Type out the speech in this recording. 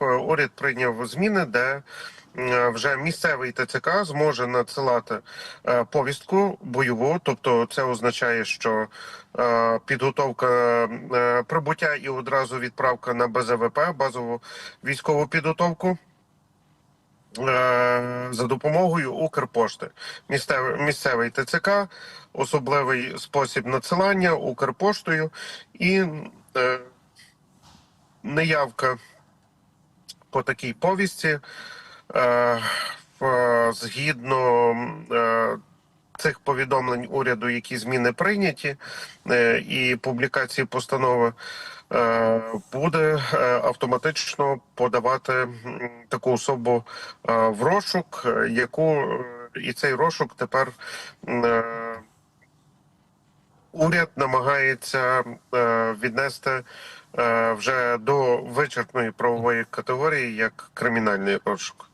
уряд прийняв зміни, де е, вже місцевий ТЦК зможе надсилати е, повістку бойову, тобто це означає, що е, підготовка е, прибуття і одразу відправка на БЗВП, базову військову підготовку. е, За допомогою Укрпошти, місцевий, місцевий ТЦК, особливий спосіб надсилання Укрпоштою і е, неявка по такій повісті е, в- згідно е, цих повідомлень уряду, які зміни прийняті, е, і публікації постанови. Буде автоматично подавати таку особу в розшук, яку і цей розшук тепер уряд намагається е, віднести е, вже до вичерпної правової категорії як кримінальний розшук.